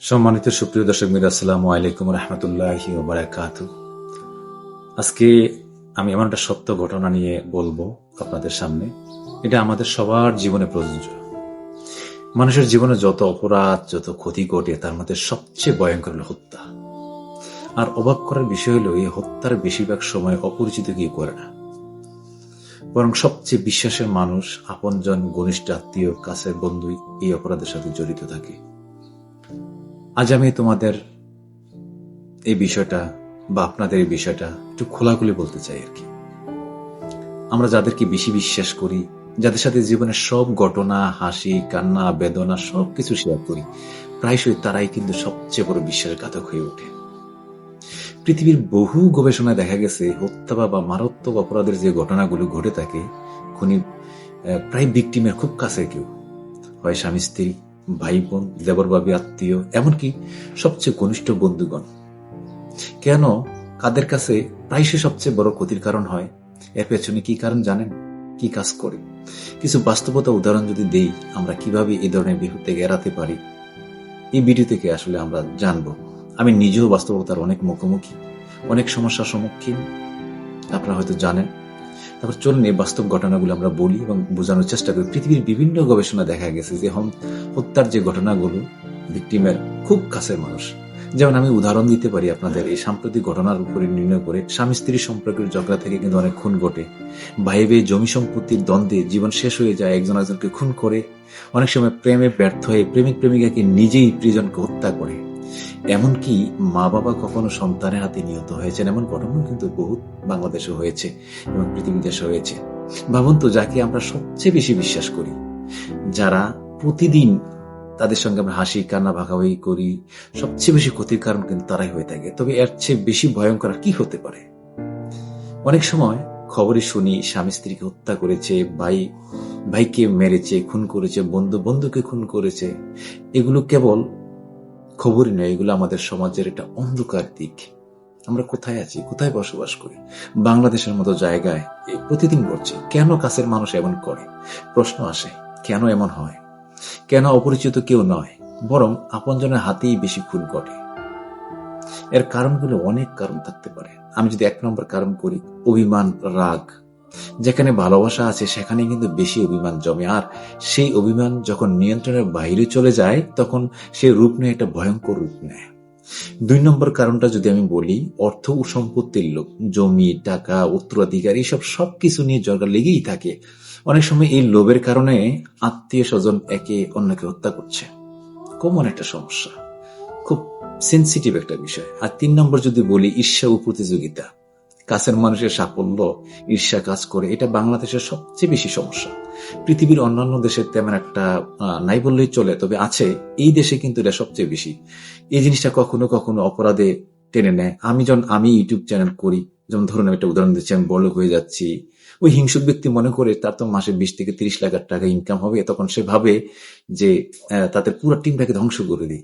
সম্মানিত সুপ্রিয় দর্শক মির, আসসালামু আলাইকুম রহমতুল্লাহ বারাকাত। আজকে আমি এমন একটা সত্য ঘটনা নিয়ে বলব আপনাদের সামনে। এটা আমাদের সবার জীবনে প্রযোজ্য। মানুষের জীবনে যত অপরাধ, যত ক্ষতি ঘটে, তার মধ্যে সবচেয়ে ভয়ঙ্কর হলো হত্যা। আর অবাক করার বিষয় হলো, এই হত্যার বেশিরভাগ সময় অপরিচিত কেউ করে না। বরং সবচেয়ে বিশ্বাসের মানুষ, আপনজন, ঘনিষ্ঠ আত্মীয় কাছের বন্ধুই এই অপরাধের সাথে জড়িত থাকে। আজ আমি তোমাদের এই বিষয়টা বা আপনাদের এই বিষয়টা একটু খোলাখুলি বলতে চাই আর কি। আমরা যাদেরকে বেশি বিশ্বাস করি, যাদের সাথে জীবনের সব ঘটনা, হাসি, কান্না, বেদনা সব কিছু শেয়ার করি, প্রায়শই তারাই কিন্তু সবচেয়ে বড় বিশ্বাসঘাতক হয়ে ওঠে। পৃথিবীর বহু গবেষণায় দেখা গেছে, হত্যা বা মারাত্মক অপরাধের যে ঘটনাগুলো ঘটে থাকে, খুনি প্রায় ভিকটিমের খুব কাছে কেউ। হয় স্বামী স্ত্রী ভাই বোন দেবর বাবি আত্মীয়, এমনকি সবচেয়ে ঘনিষ্ঠ বন্ধুগণ। কেন কাদের কাছে প্রায়শই সবচেয়ে বড় ক্ষতির কারণ হয়? এর পেছনে কি কারণ জানেন? কি কাজ করে? কিছু বাস্তবতা উদাহরণ যদি দেই, আমরা কীভাবে এই ধরনের বিপদ থেকে এড়াতে পারি? এই ভিডিও থেকে আসলে আমরা জানব। আমি নিজেও বাস্তবতার অনেক মুখোমুখি, অনেক সমস্যার সম্মুখীন। আপনারা হয়তো জানেন তারপর চলুন এই বাস্তব ঘটনাগুলো আমরা বলি এবং বোঝানোর চেষ্টা করি। পৃথিবীর বিভিন্ন গবেষণা দেখা গেছে যে হম- হত্যার যে ঘটনাগুলো ভিকটিমের খুব কাছের মানুষ। যেমন আমি উদাহরণ দিতে পারি আপনাদের, এই সাম্প্রতিক ঘটনার উপরে নির্ণয় করে স্বামী স্ত্রী সম্পর্কের ঝগড়া থেকে কিন্তু অনেক খুন ঘটে। ভাই ভাই জমি সম্পত্তির দ্বন্দ্বে জীবন শেষ হয়ে যায়, একজন একজনকে খুন করে। অনেক সময় প্রেমে ব্যর্থ হয়ে প্রেমিক প্রেমিকাকে নিজেই প্রিজনকে হত্যা করে। এমনকি মা বাবা কখনো সন্তানের হাতে নিহত হয়েছেন, এমন ঘটনাও কিন্তু বহুত বাংলাদেশে হয়েছে এবং পৃথিবী দেশে হয়েছে। ভাবুন তো, যাকে আমরা সবচেয়ে বেশি বিশ্বাস করি, যারা প্রতিদিন তাদের সঙ্গে আমরা হাসি, কান্না, ভাগাভাগি করি, সবচেয়ে বেশি ক্ষতির কারণ কিন্তু তারাই হয়ে থাকে। তবে এর চেয়ে বেশি ভয়ঙ্কর কি হতে পারে? অনেক সময় খবরে শুনি, স্বামী স্ত্রীকে হত্যা করেছে, ভাই, ভাইকে মেরেছে, খুন করেছে বন্ধু বন্ধুকে খুন করেছে। এগুলো কেবল খবরই নয় এগুলো আমাদের সমাজের একটা অন্ধকার দিক। আমরা কোথায় আছি? কোথায় বসবাস করি? বাংলাদেশের মতো জায়গায় প্রতিদিন ঘটছে, কেন কাছের মানুষ এমন করে? প্রশ্ন আসে, কেন এমন হয়? কেন অপরিচিত কেউ নয়, বরং আপনজনের হাতেই বেশি খুন ঘটে। এর কারণগুলো অনেক কারণ থাকতে পারে। আমি যদি এক নম্বর কারণ করি, অভিমান, রাগ। যেখানে ভালোবাসা আছে সেখানে কিন্তু বেশি অভিমান জমে। আর সেই অভিমান যখন নিয়ন্ত্রণের বাইরে চলে যায়, তখন সে রূপ নেয়, একটা ভয়ঙ্কর রূপ নেয়। দুই নম্বর কারণটা যদি আমি বলি, অর্থ ও সম্পত্তির লোক জমি, টাকা, উত্তরাধিকার এইসব সবকিছু নিয়ে জগা লেগেই থাকে। অনেক সময় এই লোভের কারণে আত্মীয় স্বজন একে অন্যকে হত্যা করছে। কমন একটা সমস্যা। খুব সেন্সিটিভ একটা বিষয়। আর তিন নম্বর যদি বলি, ঈর্ষা ও প্রতিযোগিতা। কাছের মানুষের সাফল্য, ঈর্ষা কাজ করে, এটা বাংলাদেশের সবচেয়ে বেশি সমস্যা। পৃথিবীর অন্যান্য দেশে তেমন একটা নাই বললেই চলে, তবে আছে, এই দেশে কিন্তু এটা সবচেয়ে বেশি। এই জিনিসটা কখনো কখনো অপরাধে টেনে নেয়। আমি যখন, আমি ইউটিউব চ্যানেল করি, যেমন ধরুন আমি একটা উদাহরণ দিচ্ছি, আমি বড়লোক হয়ে যাচ্ছি, ওই হিংসুক ব্যক্তি মনে করে তার তো মাসে বিশ থেকে তিরিশ লাখ টাকা ইনকাম হবে, তখন সে ভাবে যে তাদের পুরো টিমটাকে ধ্বংস করে দিই।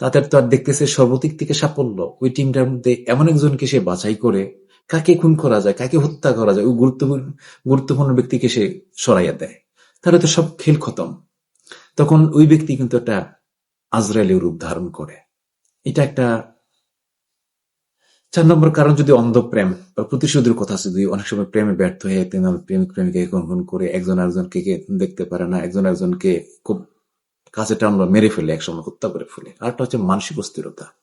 তাদের তো আর দেখতেছে সর্বদিক থেকে সাফল্য। ওই টিমটার মধ্যে এমন একজনকে সে বাছাই করে কাকে খুন করা যায়, কাকে হত্যা করা যায় ওই গুরুত্বপূর্ণ গুরুত্বপূর্ণ ব্যক্তিকে সে সরাইয়া দেয়। তাহলে তো সব খেল খতম। তখন ওই ব্যক্তি কিন্তু একটা আজরায়েলের রূপ ধারণ করে। এটা একটা চার নম্বর কারণ, যদি অন্ধ প্রেম বা প্রতিশোধের কথা আছে, যদি অনেক সময় প্রেমে ব্যর্থ হয়ে তিনি প্রেমিক, প্রেমিকাকে খুন খুন করে একজন একজনকে কে দেখতে পারে না, একজন একজনকে খুব কাছে টানলো, মেরে ফেলে, একসময় হত্যা করে ফেলে। আরেকটা হচ্ছে মানসিক অস্থিরতা।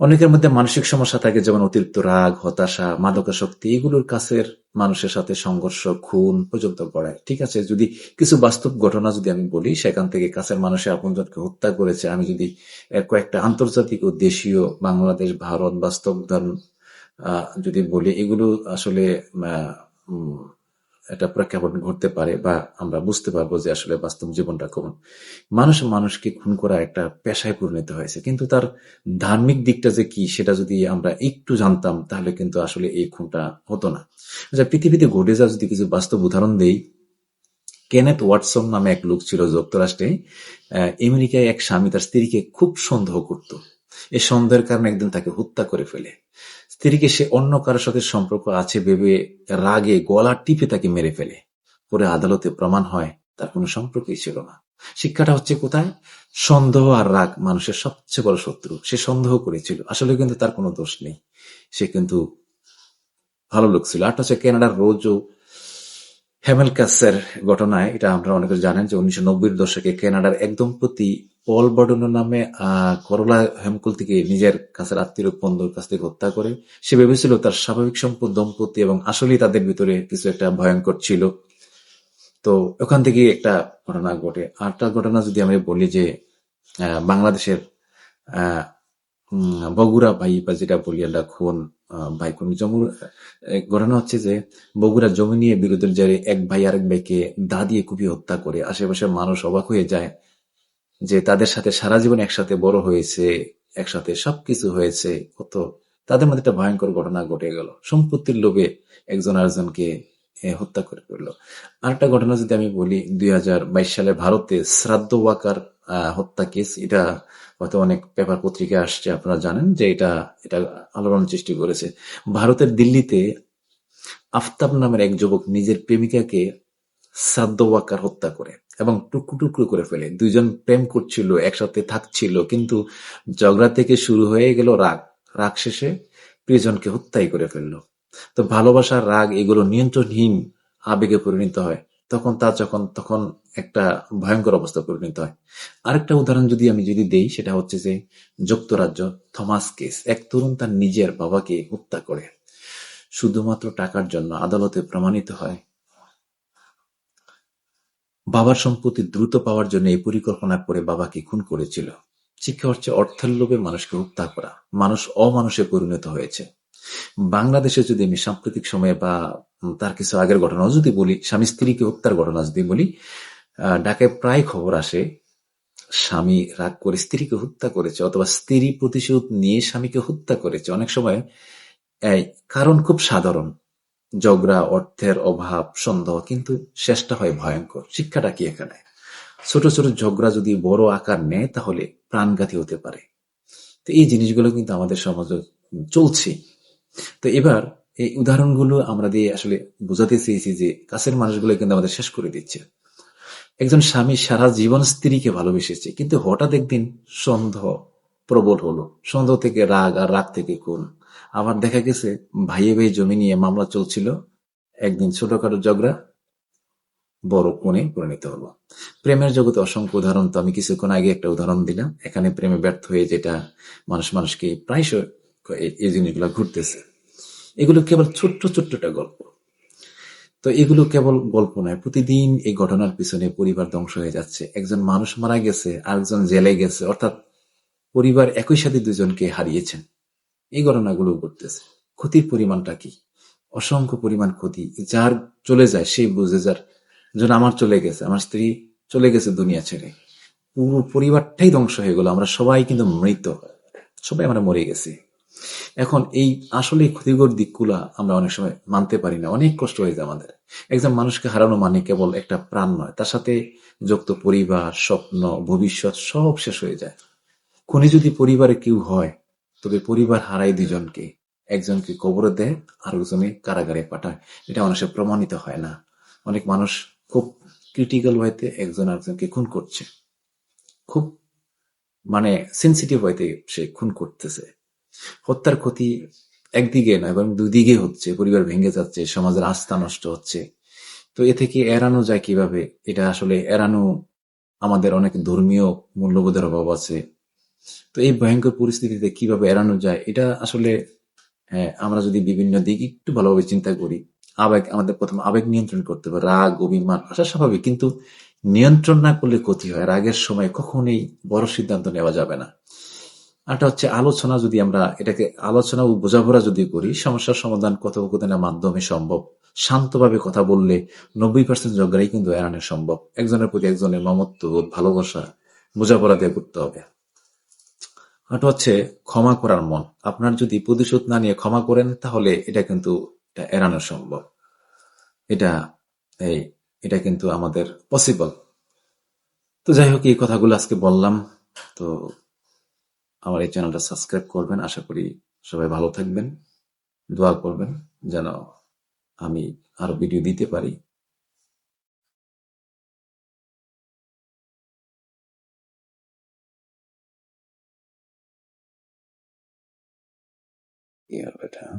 অনেকের মধ্যে মানসিক সমস্যা থাকে, যেমন অতিরিক্ত রাগ, হতাশা, মাদকাসক্তি, এগুলোর কাছের মানুষের সাথে সংঘর্ষ, খুন পর্যন্ত গড়ায়। ঠিক আছে, যদি কিছু বাস্তব ঘটনা যদি আমি বলি, সেখান থেকে কাছের মানুষের আপনজনকে হত্যা করেছে, আমি যদি কয়েকটা আন্তর্জাতিক ও দেশীয় বাংলাদেশ, ভারত বাস্তব যদি বলি, এগুলো আসলে একটা প্রেক্ষাপট ঘটতে পারে বা আমরা বুঝতে পারব যে আসলে বাস্তব জীবনটা কেমন। মানুষ মানুষকে খুন করা একটা পেশায় পরিণত হয়েছে। কিন্তু তার ধার্মিক দিকটা যে কি, সেটা যদি আমরা একটু জানতাম, তাহলে কিন্তু আসলে এই খুনটা হতো না। আচ্ছা পৃথিবীতে ঘটে যা যদি কিছু বাস্তব উদাহরণ দেই, কেনেথ ওয়াটসন নামে এক লোক ছিল যুক্তরাষ্ট্রে। আমেরিকায় এক স্বামী তার স্ত্রীকে খুব সন্দেহ করত। এই সন্দেহের কারণে একদিন তাকে হত্যা করে ফেলে। স্ত্রীকে সে অন্য কারোর সাথে সম্পর্ক আছে ভেবে রাগে গলা টিপে তাকে মেরে ফেলে। পরে আদালতে প্রমাণ হয়, তার কোনো সম্পর্কই ছিল না। শিক্ষাটা হচ্ছে কোথায়? সন্দেহ আর রাগ মানুষের সবচেয়ে বড় শত্রু। সে সন্দেহ করেছিল। আসলে কিন্তু তার কোনো দোষ নেই। সে কিন্তু ভালো লোক ছিল। আর হচ্ছে কেনাডার রোজও হ্যামেলকাসের ঘটনায়, এটা আমরা অনেকে জানেন যে উনিশশো নব্বই দশকে কেনাডার এক দম্পতি পল বর্ডনো নামে করলা হেমকুল থেকে নিজের কাছের আত্মীয় বন্ধুর কাছ থেকে হত্যা করে। সে ভেবেছিল তার স্বাভাবিক সম্পদ, দম্পতি এবং আসলেই তাদের ভিতরে কিছু একটা ভয়ঙ্কর ছিল। তো ওখান থেকে একটা ঘটনা ঘটে। আরেকটা ঘটনা যদি আমি বলি যে বাংলাদেশের বগুড়া ভাই বা যেটা বলি আমরা, খুন ভাই জমুর ঘটনা হচ্ছে যে বগুড়া জমি নিয়ে বিরোধের জেরে এক ভাই আরেক ভাইকে দা দিয়ে কুপিয়ে হত্যা করে। আশেপাশের মানুষ অবাক হয়ে যায় যে তাদের সাথে সারা জীবন একসাথে বড় হয়েছে, একসাথে সবকিছু হয়েছে। কত? তাদের মধ্যে একটা ভয়ঙ্কর ঘটনা ঘটে গেল। সম্পত্তির লোভে একজন আরেকজনকে হত্যা করে ফেলল। আরেকটা ঘটনা যদি আমি বলি, দুই হাজার বাইশ সালে ভারতে শ্রাদ্ধ ওয়াকার হত্যা কেস, এটা হয়তো অনেক পেপার পত্রিকায় আসছে, আপনারা জানেন যে এটা এটা আলোড়ন সৃষ্টি করেছে। ভারতের দিল্লিতে আফতাব নামের এক যুবক নিজের প্রেমিকাকে শ্রাদ্ধ ওয়াকার হত্যা করে এবং টুকরো টুকরো করে ফেলে। দুইজন প্রেম করছিল, একসাথে থাকছিল, কিন্তু ঝগড়া থেকে শুরু হয়ে গেল রাগ। রাগ শেষে প্রিয়জনকে হত্যাই করে ফেলল। তো ভালোবাসার রাগ এগুলো নিয়ন্ত্রণহীন আবেগে পরিণত হয়। তখন তা যখন, তখন একটা ভয়ঙ্কর অবস্থা পরিণত হয়। আরেকটা উদাহরণ যদি আমি যদি দেই, সেটা হচ্ছে যে যুক্তরাজ্য থমাস কেস, এক তরুণ তার নিজের বাবাকে হত্যা করে। শুধুমাত্র টাকার জন্য আদালতে প্রমাণিত হয়। বাবার সম্পত্তি দ্রুত পাওয়ার জন্য এই পরিকল্পনা করে বাবাকে খুন করেছিল। শিক্ষা হচ্ছে অর্থের লোভে মানুষকে হত্যা করা। মানুষ অমানুষে পরিণত হয়েছে। বাংলাদেশে যদি আমি সাম্প্রতিক সময়ে বা তার কিছু আগের ঘটনা যদি বলি, স্বামী স্ত্রীকে হত্যার ঘটনা যদি বলি ঢাকায় প্রায় খবর আসে, স্বামী রাগ করে স্ত্রীকে হত্যা করেছে অথবা স্ত্রী প্রতিশোধ নিয়ে স্বামীকে হত্যা করেছে। অনেক সময়, এই কারণ খুব সাধারণ। ঝগড়া, অর্থের অভাব, সন্দেহ, কিন্তু শেষটা হয় ভয়ঙ্কর। শিক্ষাটা কি এখানে? ছোট ছোট ঝগড়া যদি বড় আকার নেয়, তাহলে প্রাণঘাতী হতে পারে। তো এই জিনিসগুলো কিন্তু আমাদের সমাজে চলছে। তো এবার এই উদাহরণগুলো আমরা দিয়ে আসলে বোঝাতে চেয়েছি যে কাছের মানুষগুলো কিন্তু আমাদের শেষ করে দিচ্ছে। একজন স্বামী সারা জীবন স্ত্রীকে ভালোবেসেছে, কিন্তু হঠাৎ একদিন সন্দেহ প্রবল হলো। সন্দেহ থেকে রাগ আর রাগ থেকে কোন আবার দেখা গেছে ভাইয়ে ভাই জমি নিয়ে মামলা চলছিল। একদিন ছোটখাটো ঝগড়া, বড় কোণে পরিণত হলো। প্রেমের জগতে অসংখ্য উদাহরণ, তো আমি কিছুক্ষণ আগে একটা উদাহরণ দিলাম। এখানে প্রেমে ব্যর্থ হয়ে যেটা মানুষ মানুষকে প্রায়শ এই- জিনিসগুলো ঘুরতেছে। এগুলো কেবল ছোট্ট, ছোট্টটা গল্প। তো এগুলো কেবল গল্প নয়, প্রতিদিন এই ঘটনার পিছনে পরিবার ধ্বংস হয়ে যাচ্ছে। একজন মানুষ মারা গেছে, আরেকজন জেলে গেছে, অর্থাৎ পরিবার একই সাথে দুজনকে হারিয়েছেন। এই ঘটনাগুলো ঘটতেছে। ক্ষতির পরিমাণটা কি? অসংখ্য পরিমাণ ক্ষতি। যার চলে যায় সেই বুঝে যার যেন আমার চলে গেছে, আমার স্ত্রী চলে গেছে দুনিয়া ছেড়ে। পুরো পরিবারটাই ধ্বংস হয়ে গেল। আমরা সবাই কিন্তু মৃত। সবাই আমরা মরে গেছি। এখন এই আসলে ক্ষতিকর দিকগুলা আমরা অনেক সময় মানতে পারি না। অনেক কষ্ট হয়ে যায় আমাদের। একজন মানুষকে হারানো মানে কেবল একটা প্রাণ নয়, তার সাথে যুক্ত পরিবার, স্বপ্ন, ভবিষ্যৎ সব শেষ হয়ে যায়। খুনি যদি পরিবারে কেউ হয়, তবে পরিবার হারায় দুজনকে। একজনকে কবরে দেয় আর একজনে কারাগারে পাঠায়। এটা মানুষের প্রমাণিত হয় না। অনেক মানুষ খুব ক্রিটিক্যাল ওয়েতে একজন আরেকজনকে খুন করছে। খুব মানে সেন্সিটিভ ওয়েতে সে খুন করতেছে। হত্যার ক্ষতি একদিকে নয় বরং দুই দিকে হচ্ছে। পরিবার ভেঙে যাচ্ছে সমাজের আস্থা নষ্ট হচ্ছে। তো এ থেকে এড়ানো যায় কীভাবে? এটা আসলে এড়ানো আমাদের অনেক ধর্মীয় মূল্যবোধের অভাব আছে। তো এই ভয়ঙ্কর পরিস্থিতিতে কীভাবে এড়ানো যায়? এটা আসলে হ্যাঁ, আমরা যদি বিভিন্ন দিক একটু ভালোভাবে চিন্তা করি আবেগ আমাদের প্রথম আবেগ নিয়ন্ত্রণ করতে হবে রাগ অভিমান আসা স্বাভাবিক কিন্তু নিয়ন্ত্রণ না করলে ক্ষতি হয়। রাগের সময় কখনোই বড় সিদ্ধান্ত নেওয়া যাবে না। আরটা হচ্ছে আলোচনা যদি আমরা এটাকে আলোচনা ও বোঝাপড়া যদি করি, সমস্যার সমাধান কথোপকথনের মাধ্যমে সম্ভব। শান্তভাবে কথা বললে নব্বই পার্সেন্ট ঝগড়াই কিন্তু এড়ানো সম্ভব। একজনের প্রতি একজনের মমত্ব, ভালোবাসা বোঝাপড়া দিয়ে করতে হবে। আরটা হচ্ছে ক্ষমা করার মন। আপনার যদি প্রতিশোধ না নিয়ে ক্ষমা করেন, তাহলে এটা কিন্তু এড়ানো সম্ভব। এটা, এই, এটা কিন্তু আমাদের পসিবল তো যাই হোক, এই কথাগুলো আজকে বললাম। তো আমার এই চ্যানেলটা সাবস্ক্রাইব করবেন আশা করি সবাই ভালো থাকবেন দোয়া করবেন যেন আমি আরও ভিডিও দিতে পারি Yeah, but, huh?